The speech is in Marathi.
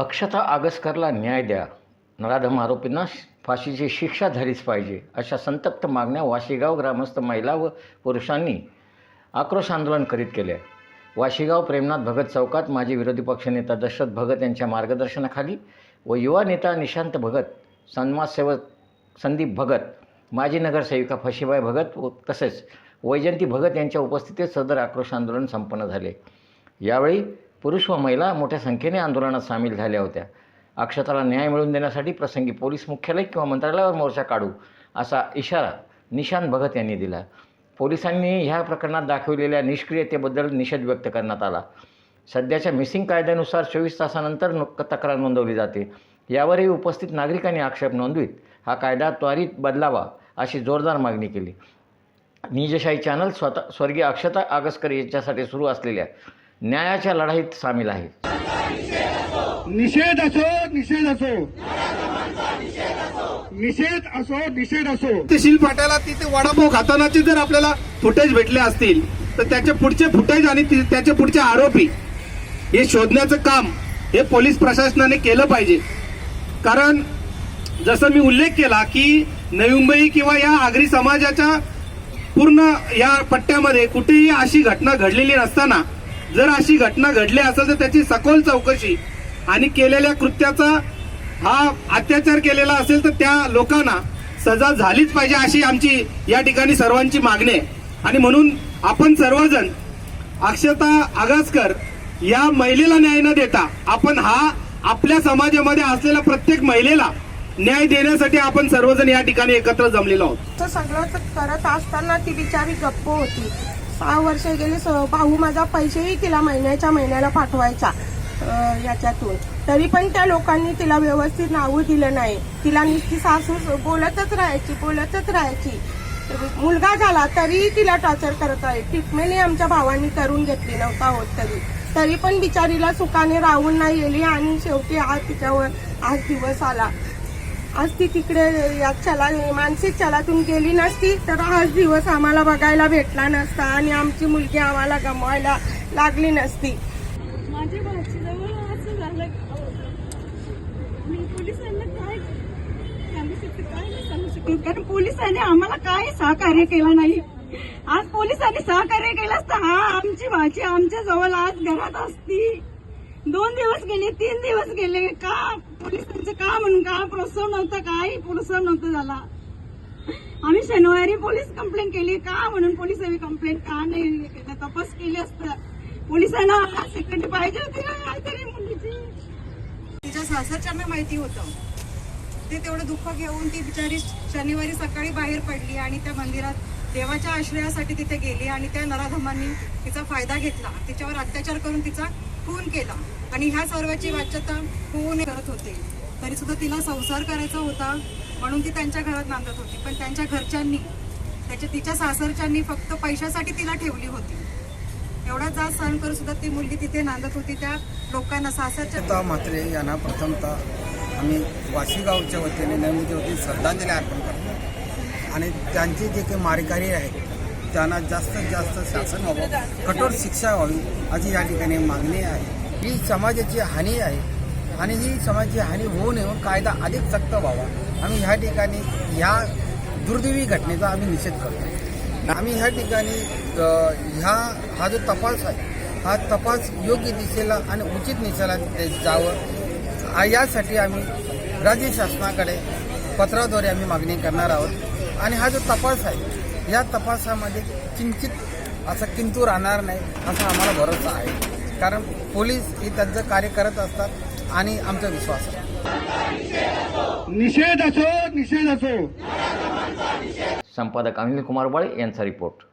अक्षता आगसकरला न्याय द्या. नराधम आरोपींना फाशीची शिक्षा झालीच पाहिजे अशा संतप्त मागण्या वाशिगाव ग्रामस्थ महिला व पुरुषांनी आक्रोश आंदोलन करीत केले. वाशिगाव प्रेमनाथ भगत चौकात माजी विरोधी पक्षनेता दशरथ भगत यांच्या मार्गदर्शनाखाली व युवा नेता निशांत भगत समाजसेवक संदीप भगत माजी नगरसेविका फशीबाई भगत व तसेच वैजंती भगत यांच्या उपस्थितीत सदर आक्रोश आंदोलन संपन्न झाले. यावेळी पुरुष व महिला मोठ्या संख्येने आंदोलनात सामील झाल्या होत्या. अक्षताला न्याय मिळवून देण्यासाठी प्रसंगी पोलीस मुख्यालय किंवा मंत्रालयावर मोर्चा काढू असा इशारा निशांत भगत यांनी दिला. पोलिसांनी ह्या प्रकरणात दाखवलेल्या निष्क्रियतेबद्दल निषेध व्यक्त करण्यात आला. सध्याच्या मिसिंग कायद्यानुसार चोवीस तासानंतर नुक तक्रार नोंदवली जाते. यावरही उपस्थित नागरिकांनी आक्षेप नोंदवीत. हा कायदा त्वरित बदलावा अशी जोरदार मागणी केली. निजशाही चॅनल स्वतः स्वर्गीय अक्षता आगसकर यांच्यासाठी सुरू असलेल्या न्यायाच्या लढाईत सामील आहे. निषेध असो निषेध असो. निषेध असो निषेध असो. तहसील फाट्याला तिथे वडापाव खातानाचे जर आपल्याला फुटेज भेटले असतील तर त्याचे पुढचे फुटेज आणि ति- त्याचे पुढचे आरोपी हे शोधण्याचं काम हे पोलीस प्रशासनाने केलं पाहिजे. कारण जसं मी उल्लेख केला की नवी मुंबई किंवा या आगरी समाजाच्या पूर्ण या पट्ट्यामध्ये कुठेही अशी घटना घडलेली नसताना जर अशी घटना घडली असेल तर त्याची सखोल चौकशी आणि केलेल्या कृत्याचा हा अत्याचार केलेला असेल तर त्या लोकांना सजा झालीच पाहिजे अशी आमची या ठिकाणी सर्वांची मागणी आहे. आणि म्हणून आपण सर्वजण अक्षता आगासकर या महिलेला न्याय न देता आपण हा आपल्या समाजामध्ये असलेल्या प्रत्येक महिलेला न्याय देण्यासाठी आपण सर्वजण या ठिकाणी एकत्र जमलेलो आहोत. तर सगळं करत असताना ती बिचारी गप्प होती. सहा वर्ष गेले स- भाऊ माझा पैसेही तिला महिन्याच्या महिन्याला पाठवायचा याच्यातून. तरी पण त्या लोकांनी तिला व्यवस्थित नावं दिलं नाही. तिला नुसती सासू बोलतच राहायची बोलतच राहायची. मुलगा झाला तरीही तिला टॉर्चर करत आहे. ट्रीटमेंटही आमच्या भावांनी करून घेतली नव्हता होत तरी. तरी पण बिचारीला सुखाने राहून नाही गेली आणि शेवटी आज तिच्यावर आज दिवस आला. आज ती तिकडे या चला मानसिक चलातून गेली नसती तर आज दिवस आम्हाला बघायला भेटला नसता आणि आमची मुलगी आम्हाला गमवायला लागली नसती. भाचीजवळ असं झालं. मी पोलिसांना काय सांगू शकते? काय नाही सांगू शकते. कारण पोलिसांनी आम्हाला काय सहकार्य केलं नाही. आज पोलिसांनी सहकार्य केलं असतं हा आमची भाची आमच्या जवळ आज घरात असती. दोन दिवस गेले तीन दिवस गेले. का पोलिसांचं का म्हणून का प्रोत्साहन नव्हतं काही प्रोत्साहन नव्हतं झाला. आम्ही शनिवारी पोलीस कंप्लेंट केली. का म्हणून पोलिसांनी कंप्लेंट का नाही तपास केली असत. पोलिसांना सेकंड पाहिजे होती ना काहीतरी मुलीची. तिच्या सासरच्यांना माहिती होतं. ते तेवढं दुःख घेऊन ती बिचारी शनिवारी सकाळी बाहेर पडली आणि त्या मंदिरात देवाच्या आश्रयासाठी तिथे गेली आणि त्या नराधमांनी तिचा फायदा घेतला. तिच्यावर अत्याचार करून तिचा खून केला. आणि ह्या सर्वाची वाच्यता होऊन करत होते. तरी सुद्धा तिला संसार करायचा होता म्हणून ती त्यांच्या घरात नांदत होती. पण त्यांच्या घरच्यांनी त्याच्या तिच्या सासरच्यांनी फक्त पैशासाठी तिला ठेवली होती. एवढा जात सहन करून सुद्धा ती मुलगी तिथे नांदत होती. त्या लोकांना सासरच्या अक्षता म्हात्रे यांना प्रथमतः आम्ही वाशीगावच्या वतीने नवीनच्या वतीने श्रद्धांजली अर्पण करतो. आणि त्यांची जे काही मारेकरी आहेत त्यांना जास्तीत जास्त शासन व्हावं कठोर शिक्षा व्हावी अशी या ठिकाणी मागणी आहे. ही समाजाची हानी आहे. आणि ही समाजाची हानी होऊ नये कायदा अधिक सक्त व्हावा. आम्ही ह्या ठिकाणी ह्या दुर्दैवी घटनेचा आम्ही निषेध करतो. आम्ही ह्या ठिकाणी ह्या हा जो तपास आहे हा तपास योग्य दिशेला आणि उचित दिशेला जावं. यासाठी आम्ही राज्य शासनाकडे पत्राद्वारे आम्ही मागणी करणार आहोत. आणि हा जो तपास आहे या तपासामध्ये किंचित असं किंतू राहणार नाही असा आम्हाला भरोसा आहे. कारण पोलीस हे त्यांचं कार्य करत असतात आणि आमचा विश्वास आहे. निषेध असो निषेध असो. संपादक अनिल कुमार बाळे यांचा रिपोर्ट.